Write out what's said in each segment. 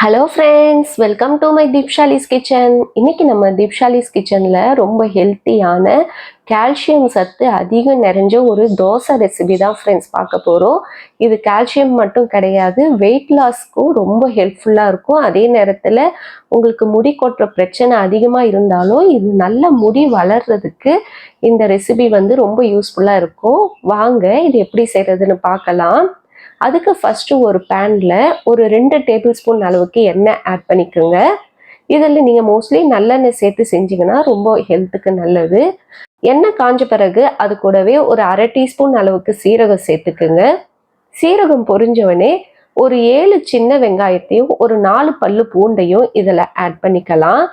Hello friends welcome to my Deepshali's kitchen இன்னைக்கு நம்ம தீப்ஷாலிஸ் கிச்சனில் ரொம்ப ஹெல்த்தியான கால்சியம் சத்து அதிகம் நிறைஞ்ச ஒரு தோசை ரெசிபி தான் ஃப்ரெண்ட்ஸ் பார்க்க போகிறோம் இது கால்சியம் மட்டும் கிடையாது வெயிட் லாஸ்க்கும் ரொம்ப ஹெல்ப்ஃபுல்லாக இருக்கும். அதே நேரத்தில் உங்களுக்கு முடி கொட்டுற பிரச்சனை அதிகமாக இருந்தாலும் இது நல்ல முடி வளர்றதுக்கு இந்த ரெசிபி வந்து ரொம்ப யூஸ்ஃபுல்லாக இருக்கும். வாங்க இது எப்படி செய்கிறதுன்னு பார்க்கலாம். அதுக்கு ஃபஸ்ட்டு ஒரு பேனில் ஒரு ரெண்டு டேபிள் ஸ்பூன் அளவுக்கு எண்ணெய் ஆட் பண்ணிக்கோங்க. இதில் நீங்கள் மோஸ்ட்லி நல்லெண்ணெய் சேர்த்து செஞ்சிங்கன்னா ரொம்ப ஹெல்த்துக்கு நல்லது. எண்ணெய் காஞ்ச பிறகு அது கூடவே ஒரு அரை டீஸ்பூன் அளவுக்கு சீரகம் சேர்த்துக்குங்க. சீரகம் பொரிஞ்சவனே ஒரு ஏழு சின்ன வெங்காயத்தையும் ஒரு நாலு பல்லு பூண்டையும் இதில் ஆட் பண்ணிக்கலாம்.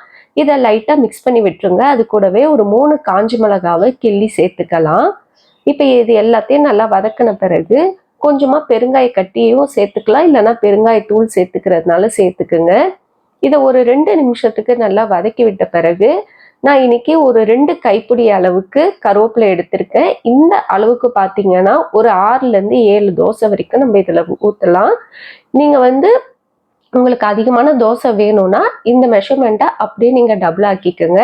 இதை லைட்டாக மிக்ஸ் பண்ணி விட்டுருங்க. அது கூடவே ஒரு மூணு காஞ்சி மிளகாவை கிள்ளி சேர்த்துக்கலாம். இப்போ இது எல்லாத்தையும் நல்லா வதக்கின பிறகு கொஞ்சமாக பெருங்காய கட்டியும் சேர்த்துக்கலாம். இல்லைன்னா பெருங்காயத்தூள் சேர்த்துக்கிறதுனால சேர்த்துக்குங்க. இதை ஒரு ரெண்டு நிமிஷத்துக்கு நல்லா வதக்கி விட்ட பிறகு நான் இன்னைக்கு ஒரு ரெண்டு கைப்பிடி அளவுக்கு கருவேப்பிலை எடுத்திருக்கேன். இந்த அளவுக்கு பார்த்தீங்கன்னா ஒரு ஆறுலேருந்து ஏழு தோசை வரைக்கும் நம்ம இதில் ஊற்றலாம் நீங்கள் வந்து உங்களுக்கு அதிகமான தோசை வேணும்னா இந்த மெஷர்மெண்ட்டை அப்படியே நீங்கள் டபுள் ஆக்கிக்கோங்க.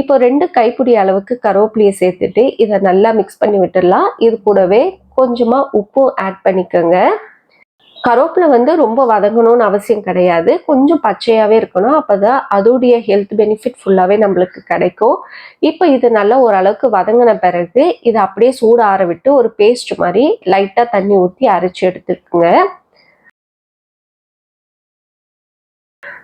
இப்போ ரெண்டு கைப்பிடி அளவுக்கு கருவேப்பிலையை சேர்த்துட்டு இதை நல்லா மிக்ஸ் பண்ணி விட்டுடலாம். இது கூடவே கொஞ்சமாக உப்பும் ஆட் பண்ணிக்கோங்க. கருவேப்பிலை வந்து ரொம்ப வதங்கணும்னு அவசியம் கிடையாது. கொஞ்சம் பச்சையாகவே இருக்கணும். அப்போ தான் அதோடைய ஹெல்த் பெனிஃபிட் ஃபுல்லாகவே நம்மளுக்கு கிடைக்கும். இப்போ இது நல்லா ஓரளவுக்கு வதங்கின பிறகு இதை அப்படியே சூட ஆற விட்டு ஒரு பேஸ்ட் மாதிரி லைட்டாக தண்ணி ஊற்றி அரைச்சி எடுத்துக்குங்க.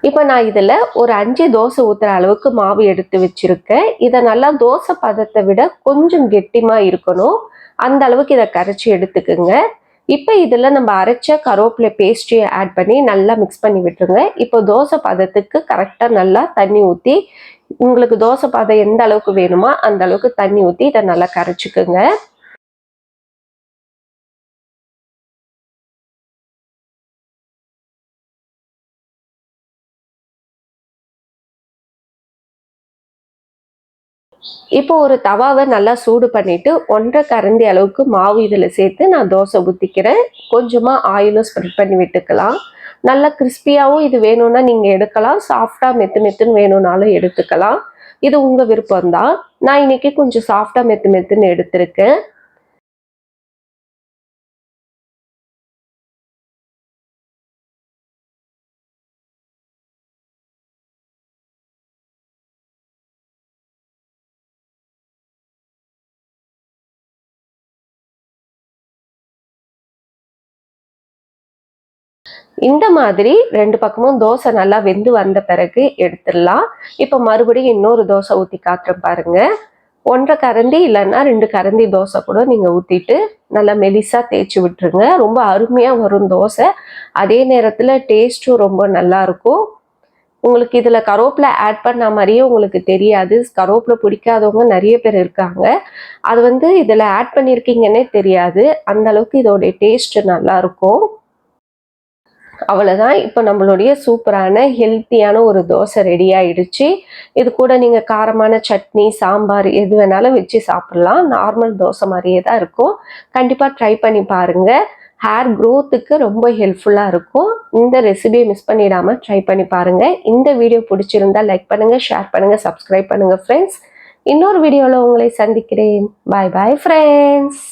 இப்போ நான் இதில் ஒரு அஞ்சு தோசை ஊற்றுற அளவுக்கு மாவு எடுத்து வச்சுருக்கேன். இதை நல்லா தோசை பதத்தை விட கொஞ்சம் கெட்டிமாக இருக்கணும். அந்த அளவுக்கு இதை கரைச்சி எடுத்துக்குங்க. இப்போ இதில் நம்ம அரைச்ச கருவேப்பிலை பேஸ்ட்ரியை ஆட் பண்ணி நல்லா மிக்ஸ் பண்ணி விட்டுருங்க. இப்போ தோசை பதத்துக்கு கரெக்டாக நல்லா தண்ணி ஊற்றி உங்களுக்கு தோசை பதம் எந்த அளவுக்கு வேணுமோ அந்த அளவுக்கு தண்ணி ஊற்றி இதை நல்லா கரைச்சிக்குங்க. இப்போ ஒரு தவாவை நல்லா சூடு பண்ணிட்டு ஒன்றரை கரண்டி அளவுக்கு மாவு இதில் சேர்த்து நான் தோசை ஊற்றிக்கிறேன் கொஞ்சமாக ஆயிலும் ஸ்ப்ரெட் பண்ணி விட்டுக்கலாம். நல்லா கிறிஸ்பியாகவும் இது வேணும்னா நீங்கள் எடுக்கலாம். சாஃப்டாக மெத்து மெத்துன்னு வேணும்னாலும் எடுத்துக்கலாம். இது உங்கள் விருப்பம் தான் நான் இன்றைக்கி கொஞ்சம் சாஃப்டாக மெத்து மெத்துன்னு எடுத்திருக்கேன். இந்த மாதிரி ரெண்டு பக்கமும் தோசை நல்லா வெந்து வந்த பிறகு எடுத்துடலாம். இப்போ மறுபடியும் இன்னொரு தோசை ஊற்றி காட்டுறேன் பாருங்க. ஒன்றரை கரண்டி இல்லைன்னா ரெண்டு கரண்டி தோசை கூட நீங்கள் ஊற்றிட்டு நல்லா மெலிசாக தேய்ச்சி விட்டுருங்க. ரொம்ப அருமையாக வரும் தோசை. அதே நேரத்தில் டேஸ்ட்டும் ரொம்ப நல்லாயிருக்கும் உங்களுக்கு இதில் கரோப்பில் ஆட் பண்ண மாதிரியே உங்களுக்கு தெரியாது. கரோப்பில் பிடிக்காதவங்க நிறைய பேர் இருக்காங்க. அது வந்து இதில் ஆட் பண்ணியிருக்கீங்கன்னே தெரியாது. அந்த அளவுக்கு இதோடைய டேஸ்ட் நல்லாயிருக்கும் அவ்வளோதான் இப்போ நம்மளுடைய சூப்பரான ஹெல்த்தியான ஒரு தோசை ரெடி ஆயிடுச்சு. இது கூட நீங்கள் காரமான சட்னி சாம்பார் எது வேணாலும் வச்சு சாப்பிட்லாம். நார்மல் தோசை மாதிரியே தான் இருக்கும். கண்டிப்பாக ட்ரை பண்ணி பாருங்கள் ஹேர் க்ரோத்துக்கு ரொம்ப ஹெல்ப்ஃபுல்லாக இருக்கும். இந்த ரெசிபியை மிஸ் பண்ணிடாமல் ட்ரை பண்ணி பாருங்கள் இந்த வீடியோ பிடிச்சிருந்தா லைக் பண்ணுங்கள் ஷேர் பண்ணுங்கள் சப்ஸ்கிரைப் பண்ணுங்கள் ஃப்ரெண்ட்ஸ் இன்னொரு வீடியோவில் உங்களை சந்திக்கிறேன். பாய் பாய் ஃப்ரெண்ட்ஸ்